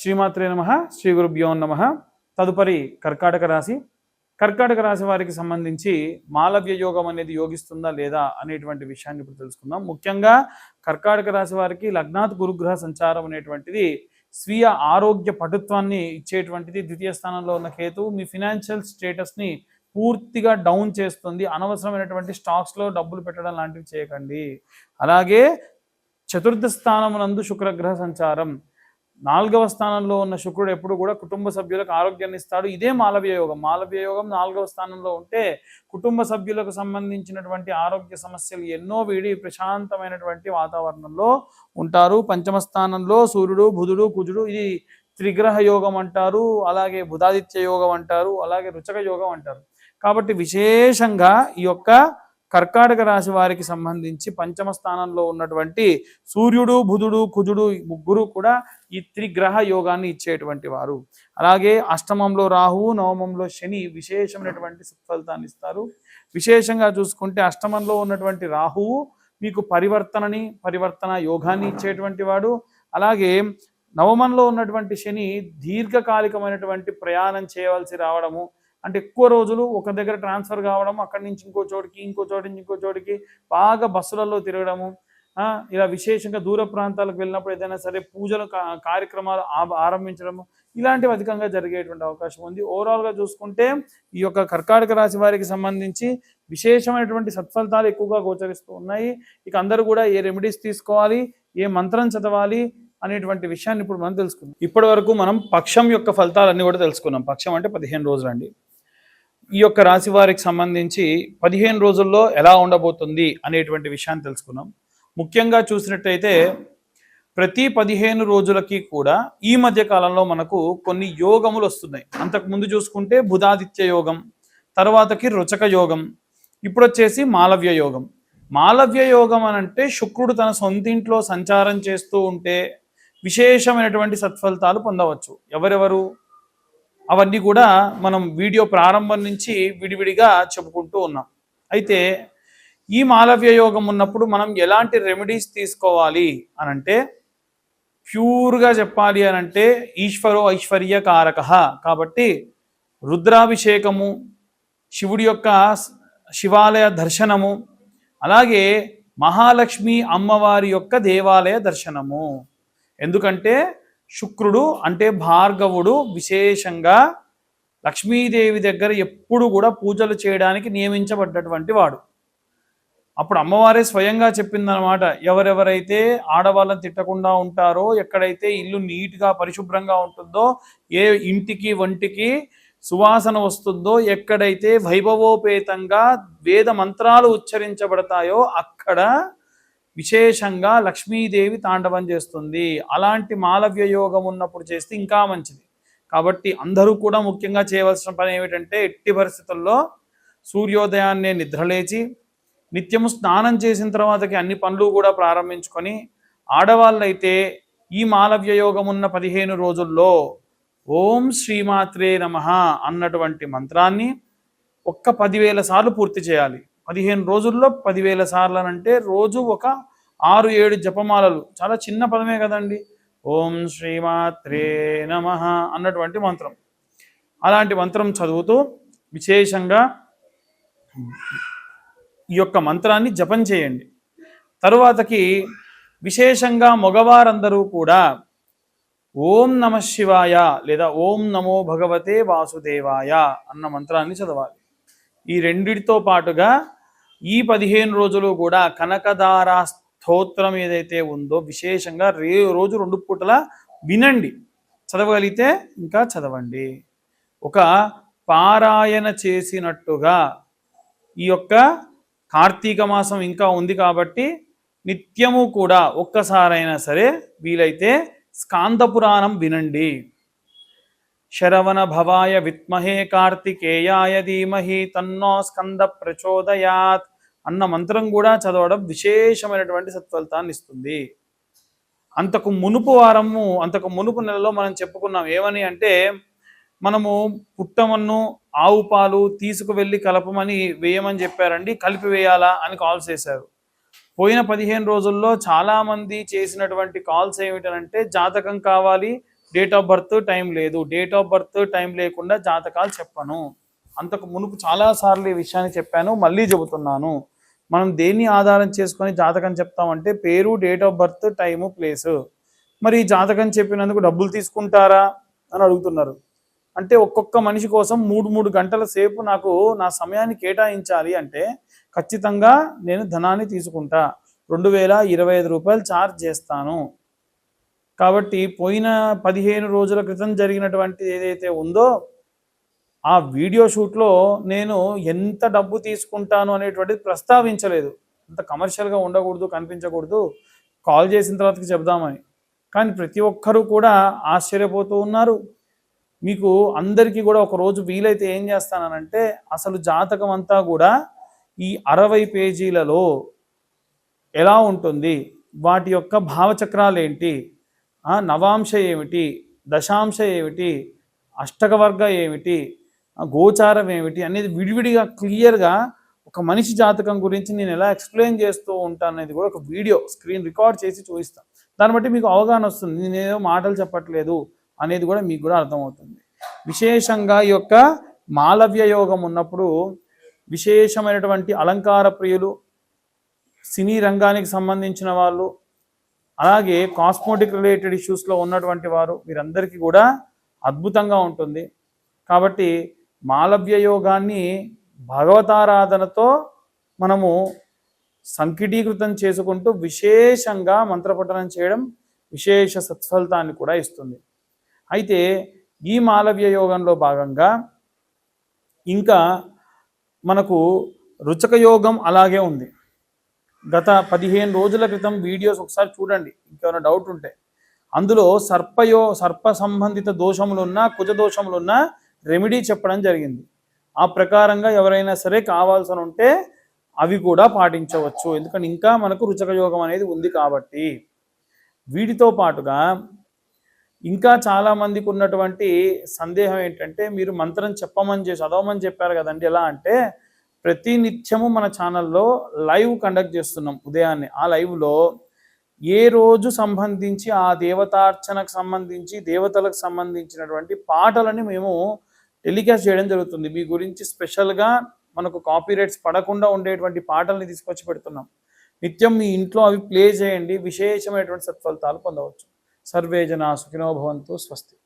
శ్రీమాత్రే నమ శ్రీ గురుభ్యో నమ. తదుపరి కర్కాటక రాశి. కర్కాటక రాశి వారికి సంబంధించి మాలవ్య యోగం అనేది యోగిస్తుందా లేదా అనేటువంటి విషయాన్ని ఇప్పుడు తెలుసుకుందాం. ముఖ్యంగా కర్కాటక రాశి వారికి లగ్నాత్ గురుగ్రహ సంచారం అనేటువంటిది స్వీయ ఆరోగ్య పటుత్వాన్ని ఇచ్చేటువంటిది. ద్వితీయ స్థానంలో ఉన్న కేతు మీ ఫినాన్షియల్ స్టేటస్ని పూర్తిగా డౌన్ చేస్తుంది. అనవసరమైనటువంటి స్టాక్స్లో డబ్బులు పెట్టడం లాంటివి చేయకండి. అలాగే చతుర్థ స్థానమునందు శుక్రగ్రహ సంచారం. నాలుగవ స్థానంలో ఉన్న శుక్రుడు ఎప్పుడు కూడా కుటుంబ సభ్యులకు ఆరోగ్యాన్ని ఇస్తాడు. ఇదే మాలవ్య యోగం. మాలవ్య యోగం నాలుగవ స్థానంలో ఉంటే కుటుంబ సభ్యులకు సంబంధించినటువంటి ఆరోగ్య సమస్యలు ఎన్నో వీడి ప్రశాంతమైనటువంటి వాతావరణంలో ఉంటారు. పంచమ స్థానంలో సూర్యుడు బుధుడు కుజుడు ఇది త్రిగ్రహ యోగం అంటారు. అలాగే బుధాదిత్య యోగం అంటారు. అలాగే రుచక యోగం అంటారు. కాబట్టి విశేషంగా ఈ యొక్క కర్కాటక రాశి వారికి సంబంధించి పంచమ స్థానంలో ఉన్నటువంటి సూర్యుడు బుధుడు కుజుడు ముగ్గురు కూడా ఈ త్రిగ్రహ యోగాన్ని ఇచ్చేటువంటి వారు. అలాగే అష్టమంలో రాహువు నవమంలో శని విశేషమైనటువంటి సత్ఫలితాన్ని ఇస్తారు. విశేషంగా చూసుకుంటే అష్టమంలో ఉన్నటువంటి రాహువు మీకు పరివర్తనని పరివర్తన యోగాన్ని ఇచ్చేటువంటి వాడు. అలాగే నవమంలో ఉన్నటువంటి శని దీర్ఘకాలికమైనటువంటి ప్రయాణం చేయవలసి రావడము అంటే ఎక్కువ రోజులు ఒక దగ్గర ట్రాన్స్ఫర్ కావడం అక్కడి నుంచి ఇంకో చోటికి ఇంకో చోటి నుంచి ఇంకో చోటికి బాగా బస్సులలో తిరగడము ఇలా విశేషంగా దూర ప్రాంతాలకు వెళ్ళినప్పుడు ఏదైనా సరే పూజలు కార్యక్రమాలు ఆ- ఆరంభించడము ఇలాంటివి అధికంగా జరిగేటువంటి అవకాశం ఉంది. ఓవరాల్గా చూసుకుంటే ఈ యొక్క కర్కాటక రాశి వారికి సంబంధించి విశేషమైనటువంటి సత్ఫలితాలు ఎక్కువగా గోచరిస్తూ ఉన్నాయి. ఇక అందరూ కూడా ఏ రెమెడీస్ తీసుకోవాలి ఏ మంత్రం చదవాలి అనేటువంటి విషయాన్ని ఇప్పుడు మనం తెలుసుకుందాం. ఇప్పటి వరకు మనం పక్షం యొక్క ఫలితాలన్నీ కూడా తెలుసుకున్నాం. పక్షం అంటే పదిహేను రోజులండి. ఈ యొక్క రాశి వారికి సంబంధించి పదిహేను రోజుల్లో ఎలా ఉండబోతుంది అనేటువంటి విషయాన్ని తెలుసుకున్నాం ముఖ్యంగా చూసినట్టయితే ప్రతి పదిహేను రోజులకి కూడా ఈ మధ్య కాలంలో మనకు కొన్ని యోగములు వస్తున్నాయి. అంతకు ముందు చూసుకుంటే బుధాదిత్య యోగం తర్వాతకి రుచక యోగం ఇప్పుడు వచ్చేసి మాలవ్య యోగం. మాలవ్య యోగం అని అంటే శుక్రుడు తన సొంతింట్లో సంచారం చేస్తూ ఉంటే విశేషమైనటువంటి సత్ఫలితాలు పొందవచ్చు. ఎవరెవరు? అవన్నీ కూడా మనం వీడియో ప్రారంభం నుంచి విడివిడిగా చెప్పుకుంటూ ఉన్నాం. అయితే ఈ మాలవ్య యోగం ఉన్నప్పుడు మనం ఎలాంటి రెమెడీస్ తీసుకోవాలి అనంటే ప్యూర్గా చెప్పాలి అని అంటే ఈశ్వరో ఐశ్వర్య కారక. కాబట్టి రుద్రాభిషేకము శివుడి యొక్క శివాలయ దర్శనము అలాగే మహాలక్ష్మి అమ్మవారి యొక్క దేవాలయ దర్శనము. ఎందుకంటే శుక్రుడు అంటే భార్గవుడు విశేషంగా లక్ష్మీదేవి దగ్గర ఎప్పుడు కూడా పూజలు చేయడానికి నియమించబడ్డటువంటి వాడు. అప్పుడు అమ్మవారే స్వయంగా చెప్పిందనమాట ఎవరెవరైతే ఆడవాళ్ళని తిట్టకుండా ఉంటారో ఎక్కడైతే ఇల్లు నీట్గా పరిశుభ్రంగా ఉంటుందో ఏ ఇంటికి వంటికి సువాసన వస్తుందో ఎక్కడైతే వైభవోపేతంగా వేద మంత్రాలు ఉచ్చరించబడతాయో అక్కడ విశేషంగా లక్ష్మీదేవి తాండవం చేస్తుంది. అలాంటి మాలవ్య యోగం ఉన్నప్పుడు చేస్తే ఇంకా మంచిది. కాబట్టి అందరూ కూడా ముఖ్యంగా చేయవలసిన పని ఏమిటంటే ఎట్టి పరిస్థితుల్లో సూర్యోదయాన్నే నిద్రలేచి నిత్యము స్నానం చేసిన తర్వాతకి అన్ని పనులు కూడా ప్రారంభించుకొని ఆడవాళ్ళైతే ఈ మాలవ్య యోగం ఉన్న పదిహేను రోజుల్లో ఓం శ్రీమాత్రే నమ అన్నటువంటి మంత్రాన్ని ఒక్క పదివేల సార్లు పూర్తి చేయాలి. పదిహేను రోజుల్లో పదివేల సార్లు అంటే రోజు ఒక ఆరు ఏడు జపమాలలు. చాలా చిన్న పదమే కదండి. ఓం శ్రీమాత్రే నమ అన్నటువంటి మంత్రం. అలాంటి మంత్రం చదువుతూ విశేషంగా ఈ యొక్క మంత్రాన్ని జపం చేయండి. తరువాతకి విశేషంగా మగవారందరూ కూడా ఓం నమ శివాయ లేదా ఓం నమో భగవతే వాసుదేవాయ అన్న మంత్రాన్ని చదవాలి. ఈ రెండిటితో పాటుగా ఈ పదిహేను రోజులు కూడా కనకదార స్తోత్రం ఏదైతే ఉందో విశేషంగా రే రోజు రెండు పూటల వినండి. చదవగలిగితే ఇంకా చదవండి. ఒక పారాయణ చేసినట్టుగా ఈ యొక్క కార్తీక మాసం ఇంకా ఉంది కాబట్టి నిత్యము కూడా ఒక్కసారైనా సరే వీలైతే స్కాంద పురాణం వినండి. శరవణ భవాయ విత్మహే కార్తికేయాయ ధీమహి తన్నో స్కంద ప్రచోదయాత్. అన్న మంత్రం కూడా చదవడం విశేషమైనటువంటి సత్ఫలితాన్ని ఇస్తుంది. అంతకు మునుపు వారము అంతకు మునుపు నెలలో మనం చెప్పుకున్నాం ఏమని అంటే మనము పుట్టమన్ను ఆవు పాలు తీసుకువెళ్ళి కలపమని వేయమని చెప్పారండి కలిపి వేయాలా అని కాల్స్ చేశారు పోయిన పదిహేను రోజుల్లో చాలామంది చేసినటువంటి కాల్స్ ఏమిటనంటే జాతకం కావాలి డేట్ ఆఫ్ బర్త్ టైం లేదు. డేట్ ఆఫ్ బర్త్ టైం లేకుండా జాతకాలు చెప్పను. అంతకు మునుపు చాలా సార్లు ఈ విషయాన్ని చెప్పాను మళ్ళీ చెబుతున్నాను. మనం దేన్ని ఆధారం చేసుకొని జాతకం చెప్తామంటే పేరు date of birth time place. మరి ఈ జాతకం చెప్పినందుకు డబ్బులు తీసుకుంటారా అని అడుగుతున్నారు. అంటే ఒక్కొక్క మనిషి కోసం మూడు మూడు గంటల సేపు నాకు నా సమయాన్ని కేటాయించాలి అంటే ఖచ్చితంగా నేను ధనాన్ని తీసుకుంటా. రెండు వేల ఇరవై ఐదు రూపాయలు ఛార్జ్ చేస్తాను. కాబట్టి పోయిన పదిహేను రోజుల క్రితం జరిగినటువంటి ఏదైతే ఉందో ఆ వీడియో షూట్లో నేను ఎంత డబ్బు తీసుకుంటాను అనేటువంటిది ప్రస్తావించలేదు. అంత కమర్షియల్గా ఉండకూడదు కనిపించకూడదు. కాల్ చేసిన తర్వాతకి చెప్దామని కానీ ప్రతి ఒక్కరూ కూడా ఆశ్చర్యపోతూ ఉన్నారు. మీకు అందరికీ కూడా ఒక రోజు వీలైతే ఏం చేస్తానంటే అసలు జాతకం అంతా కూడా ఈ అరవై పేజీలలో ఎలా ఉంటుంది? వాటి యొక్క భావచక్రాలు ఏంటి? నవాంశ ఏమిటి? దశాంశ ఏమిటి? అష్టకవర్గ ఏమిటి? గోచారం ఏమిటి అనేది విడివిడిగా క్లియర్గా ఒక మనిషి జాతకం గురించి నేను ఎలా ఎక్స్ప్లెయిన్ చేస్తూ ఉంటాను అనేది కూడా ఒక వీడియో స్క్రీన్ రికార్డ్ చేసి చూపిస్తాను. దాన్ని బట్టి మీకు అవగాహన వస్తుంది. నేనేదో మాటలు చెప్పట్లేదు అనేది కూడా మీకు కూడా అర్థమవుతుంది. విశేషంగా ఈ యొక్క మాలవ్య యోగం ఉన్నప్పుడు విశేషమైనటువంటి అలంకార ప్రియులు సినీ రంగానికి సంబంధించిన వాళ్ళు అలాగే కాస్మోటిక్ రిలేటెడ్ ఇష్యూస్లో ఉన్నటువంటి వారు వీరందరికీ కూడా అద్భుతంగా ఉంటుంది. కాబట్టి మాలవ్య యోగాన్ని భగవతారాధనతో మనము సంకిటీకృతం చేసుకుంటూ విశేషంగా మంత్రపఠనం చేయడం విశేష సత్ఫలితాన్ని కూడా ఇస్తుంది. అయితే ఈ మాలవ్య యోగంలో భాగంగా ఇంకా మనకు రుచక యోగం అలాగే ఉంది. గత పదిహేను రోజుల క్రితం వీడియోస్ ఒకసారి చూడండి ఇంకేమైనా డౌట్ ఉంటే. అందులో సర్పయో సర్ప సంబంధిత దోషములున్నా కుజ దోషములున్నా రెమెడీ చెప్పడం జరిగింది. ఆ ప్రకారంగా ఎవరైనా సరే కావాల్సి ఉంటే అవి కూడా పాటించవచ్చు. ఎందుకంటే ఇంకా మనకు రుచక యోగం అనేది ఉంది కాబట్టి. వీటితో పాటుగా ఇంకా చాలా మందికి ఉన్నటువంటి సందేహం ఏంటంటే మీరు మంత్రం చెప్పమని చేసి చదవమని చెప్పారు కదండి. ఎలా అంటే ప్రతి నిత్యము మన ఛానల్లో లైవ్ కండక్ట్ చేస్తున్నాం ఉదయాన్నే. ఆ లైవ్లో ఏ రోజు సంబంధించి ఆ దేవతార్చనకు సంబంధించి దేవతలకు సంబంధించినటువంటి పాటలని మేము టెలికాస్ట్ చేయడం జరుగుతుంది. మీ గురించి స్పెషల్గా మనకు కాపీరైట్స్ పడకుండా ఉండేటువంటి పాటల్ని తీసుకొచ్చి పెడుతున్నాం. నిత్యం మీ ఇంట్లో అవి ప్లే చేయండి. విశేషమైనటువంటి సత్ఫలితాలు పొందవచ్చు. సర్వే జన సుఖినో భవంతు. స్వస్తి.